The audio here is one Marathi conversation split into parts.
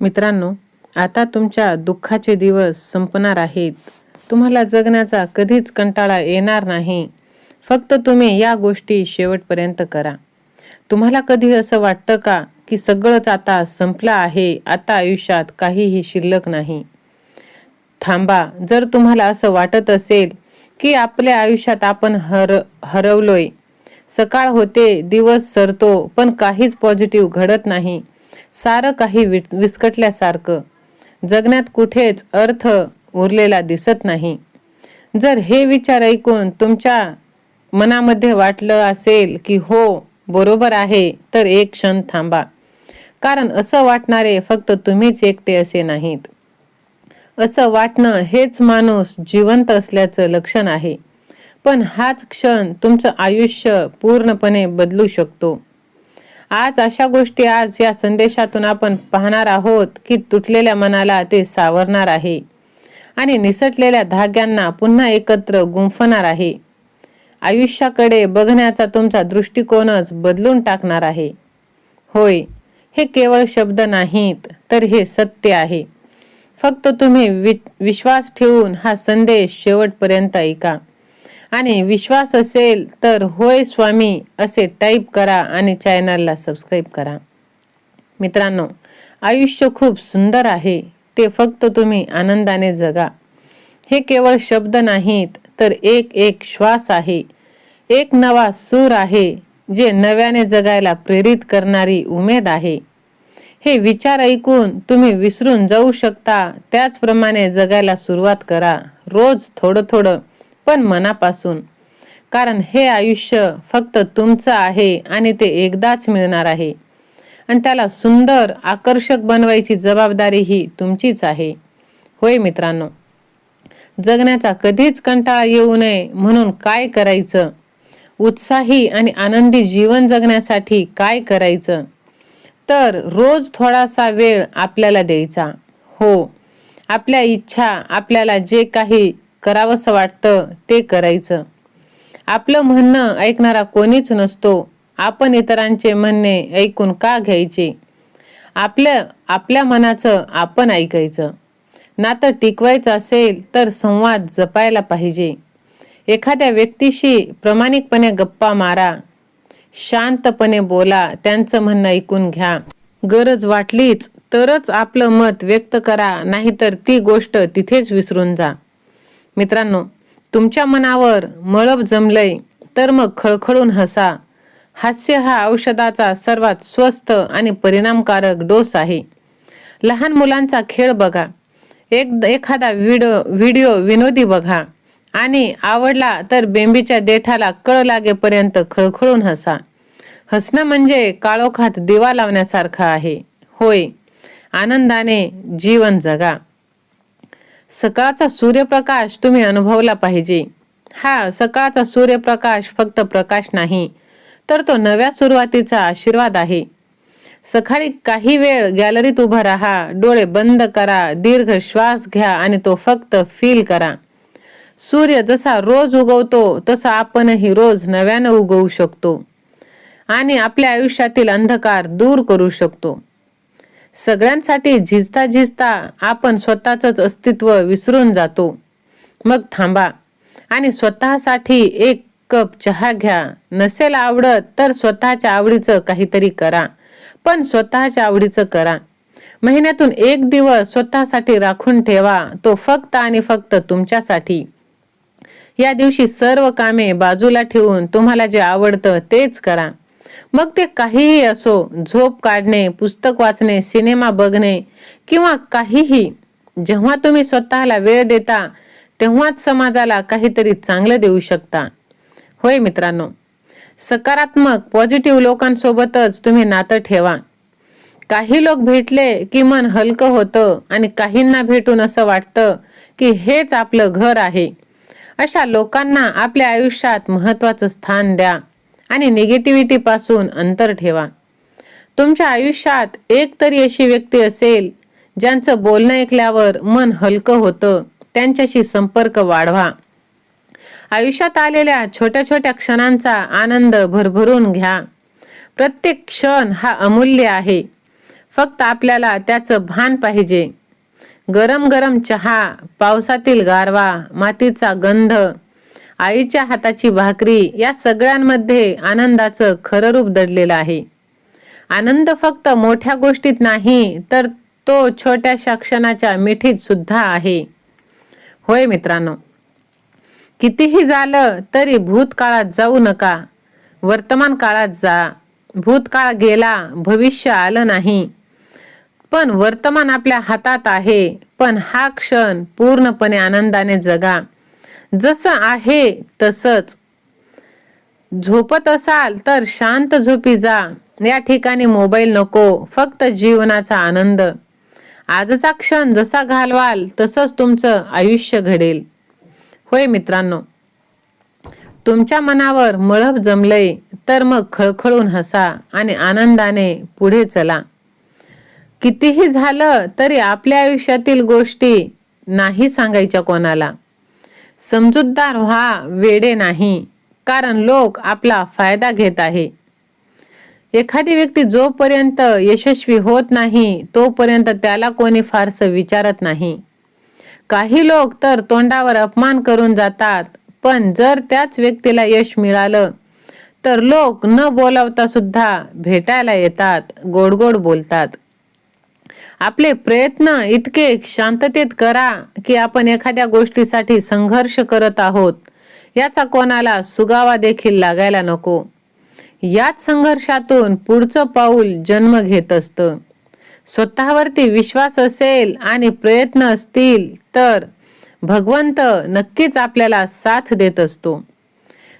मित्रांनो आता तुमच्या दुःखाचे दिवस संपणार आहेत. तुम्हाला जगण्याचा कधीच कंटाळा येणार नाही. फक्त तुम्ही या गोष्टी शेवटपर्यंत करा. तुम्हाला कधी असं वाटतं का की सगळंच आता संपलं आहे आता आयुष्यात काहीही शिल्लक नाही? थांबा जर तुम्हाला असं वाटत असेल की आपल्या आयुष्यात आपण हर हरवलोय सकाळ होते दिवस सरतो पण काहीच पॉझिटिव्ह घडत नाही सारं काही विस्कटल्यासारखं. जगण्यात कुठेच अर्थ उरलेला दिसत नाही. जर हे विचार ऐकून तुमच्या मनामध्ये वाटलं असेल की हो बरोबर आहे तर एक क्षण थांबा. कारण असं वाटणारे फक्त तुम्हीच एकटे असे नाहीत. असं वाटणं हेच माणूस जिवंत असल्याचं लक्षण आहे. पण हाच क्षण तुमचं आयुष्य पूर्णपणे बदलू शकतो. आज अशा गोष्टी आज या संदेशातून आपण पाहणार आहोत की तुटलेल्या मनाला ते सावरणार आहे आणि निसटलेल्या धाग्यांना पुन्हा एकत्र गुंफणार आहे. आयुष्याकडे बघण्याचा तुमचा दृष्टिकोनच बदलून टाकणार आहे. होय हे केवळ शब्द नाहीत तर हे सत्य आहे. फक्त तुम्ही वि विश्वास ठेवून हा संदेश शेवटपर्यंत ऐका. आणि विश्वास असेल तर होय स्वामी असे टाईप करा आणि चॅनलला सबस्क्राईब करा. मित्रांनो आयुष्य खूप सुंदर आहे ते फक्त तुम्ही आनंदाने जगा. हे केवळ शब्द नाहीत तर एक एक श्वास आहे. एक नवा सूर आहे जे नव्याने जगायला प्रेरित करणारी उमेद आहे. हे विचार ऐकून तुम्ही विसरून जाऊ शकता त्याचप्रमाणे जगायला सुरुवात करा. रोज थोडं थोडं पण मनापासून. कारण हे आयुष्य फक्त तुमचं आहे आणि ते एकदाच मिळणार आहे. आणि त्याला सुंदर आकर्षक बनवायची जबाबदारी ही तुमचीच आहे. होय मित्रांनो जगण्याचा कधीच कंटाळा येऊ नये म्हणून काय करायचं? उत्साही आणि आनंदी जीवन जगण्यासाठी काय करायचं? तर रोज थोडासा वेळ आपल्याला द्यायचा. हो आपल्या इच्छा आपल्याला जे काही करावंसं वाटतं ते करायचं. आपलं म्हणणं ऐकणारा कोणीच नसतो. आपण इतरांचे म्हणणे ऐकून का घ्यायचे? आपल्या आपल्या मनाचं आपण ऐकायचं. नातं टिकवायचं असेल तर संवाद जपायला पाहिजे. एखाद्या व्यक्तीशी प्रामाणिकपणे गप्पा मारा. शांतपणे बोला त्यांचं म्हणणं ऐकून घ्या. गरज वाटलीच तरच आपलं मत व्यक्त करा नाहीतर ती गोष्ट तिथेच विसरून जा. मित्रांनो तुमच्या मनावर मळब जमलंय तर मग खळखळून हसा. हास्य हा औषधाचा सर्वात स्वस्त आणि परिणामकारक डोस आहे. लहान मुलांचा खेळ बघा. एक एखादा व्हिडिओ व्हिडिओ विनोदी बघा. आणि आवडला तर बेंबीच्या देठाला कळ लागेपर्यंत खळखळून हसा. हसणं म्हणजे काळोखात दिवा लावण्यासारखं आहे. होय. आनंदाने जीवन जगा. सकाळचा सूर्यप्रकाश तुम्ही अनुभवला पाहिजे. हा सकाळचा सूर्यप्रकाश फक्त प्रकाश नाही तर तो नव्या सुरुवातीचा आशीर्वाद आहे. सकाळी काही वेळ गॅलरीत उभा राहा डोळे बंद करा दीर्घ श्वास घ्या आणि तो फक्त फील करा. सूर्य जसा रोज उगवतो तसा आपणही रोज नव्यानं उगवू शकतो आणि आपल्या आयुष्यातील अंधकार दूर करू शकतो. सगळ्यांसाठी झिजता झिजता आपण स्वतःच अस्तित्व विसरून जातो. मग थांबा आणि स्वतःसाठी एक कप चहा घ्या. नसेल आवडत तर स्वतःच्या आवडीचं काहीतरी करा. पण स्वतःच्या आवडीचं करा. महिन्यातून एक दिवस स्वतःसाठी राखून ठेवा. तो फक्त आणि फक्त तुमच्यासाठी. या दिवशी सर्व कामे बाजूला ठेवून तुम्हाला जे आवडतं तेच करा. मग ते काहीही असो झोप काढणे पुस्तक वाचणे सिनेमा बघणे किंवा काहीही जेव्हा तुम्ही स्वतःला वेळ देता तेव्हाच समाजाला काहीतरी चांगलं देऊ शकता. होय मित्रांनो सकारात्मक पॉझिटिव्ह लोकांसोबतच तुम्ही नातं ठेवा. काही लोक भेटले की मन हलकं होतं आणि काहींना भेटून असं वाटतं की हेच आपलं घर आहे. अशा लोकांना आपल्या आयुष्यात महत्त्वाचं स्थान द्या. आणि निगेटिव्हिटीपासून अंतर ठेवा. तुमच्या आयुष्यात एक तरी अशी व्यक्ती असेल ज्यांचं बोलणं ऐकल्यावर मन हलकं होतं त्यांच्याशी संपर्क वाढवा. आयुष्यात आलेल्या छोट्या छोट्या क्षणांचा आनंद भरभरून घ्या. प्रत्येक क्षण हा अमूल्य आहे. फक्त आपल्याला त्याचं भान पाहिजे. गरम गरम चहा पावसातील गारवा मातीचा गंध आईच्या हाताची भाकरी या सगळ्यांमध्ये आनंदाचं खरं रूप दडलेलं आहे. आनंद फक्त मोठ्या गोष्टीत नाही तर तो छोट्याशा क्षणाच्या मिठीत सुद्धा आहे. होय मित्रांनो कितीही झालं तरी भूतकाळात जाऊ नका. वर्तमान काळात जा. भूतकाळ गेला भविष्य आलं नाही. पण वर्तमान आपल्या हातात आहे. पण हा क्षण पूर्णपणे आनंदाने जगा. जसं आहे तसंच. झोपत असाल तर शांत झोपी जा. या ठिकाणी मोबाईल नको फक्त जीवनाचा आनंद. आजचा क्षण जसा घालवाल तसंच तुमचं आयुष्य घडेल. होय मित्रांनो तुमच्या मनावर मळभ जमलंय तर मग खळखळून हसा आणि आनंदाने पुढे चला. कितीही झालं तरी आपल्या आयुष्यातील गोष्टी नाही सांगायच्या कोणाला. समजूतदार व्हा वेडे नाही. कारण लोक आपला फायदा घेत आहे. एखादी व्यक्ती जोपर्यंत यशस्वी होत नाही तोपर्यंत त्याला कोणी फारसं विचारत नाही. काही लोक तर तोंडावर अपमान करून जातात पण जर त्याच व्यक्तीला यश मिळालं तर लोक न बोलावता सुद्धा भेटायला येतात गोड गोड बोलतात. आपले प्रयत्न इतके शांततेत करा की आपण एखाद्या गोष्टीसाठी संघर्ष करत आहोत. याचा कोणाला सुगावा देखील लागायला नको. याच संघर्षातून पुढचं पाऊल जन्म घेत असतं. स्वतःवरती विश्वास असेल आणि प्रयत्न असतील तर भगवंत नक्कीच आपल्याला साथ देत असतो.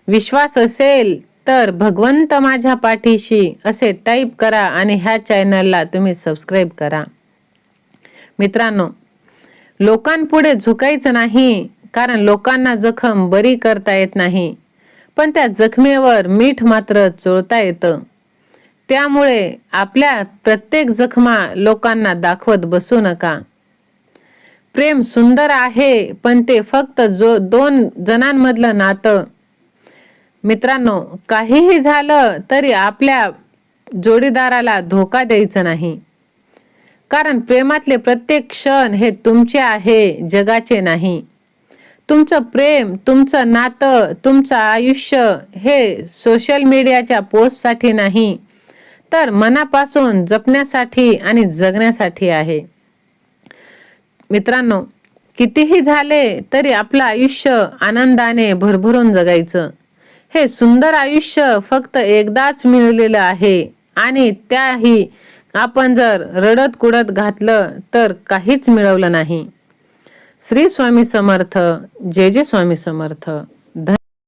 विश्वास असेल तर भगवंत माझ्या पाठीशी असे टाईप करा आणि ह्या चॅनलला तुम्ही सबस्क्राईब करा. मित्रांनो लोकांपुढे झुकायचं नाही कारण लोकांना जखम बरी करता येत नाही. पण त्या जखमेवर मीठ मात्र चोळता येतं. त्यामुळे आपल्या प्रत्येक जखमा लोकांना दाखवत बसू नका. प्रेम सुंदर आहे पण ते फक्त जो दोन जणांमधलं नातं. मित्रांनो काहीही झालं तरी आपल्या जोडीदाराला धोका द्यायचा नाही. कारण प्रेमातले प्रत्येक क्षण हे तुमचे आहे जगाचे नाही. तुमचं प्रेम तुमचं नातं तुमचं आयुष्य हे सोशल मीडियाच्या पोस्टसाठी नाही तर मनापासून जपण्यासाठी आणि जगण्यासाठी आहे. मित्रांनो कितीही झाले तरी आपलं आयुष्य आनंदाने भरभरून जगायचं. हे सुंदर आयुष्य फक्त एकदाच मिळलेलं आहे आणि त्याही आपण जर रडत कुडत घातलं तर काहीच मिळवलं नाही. श्री स्वामी समर्थ जे जे स्वामी समर्थ.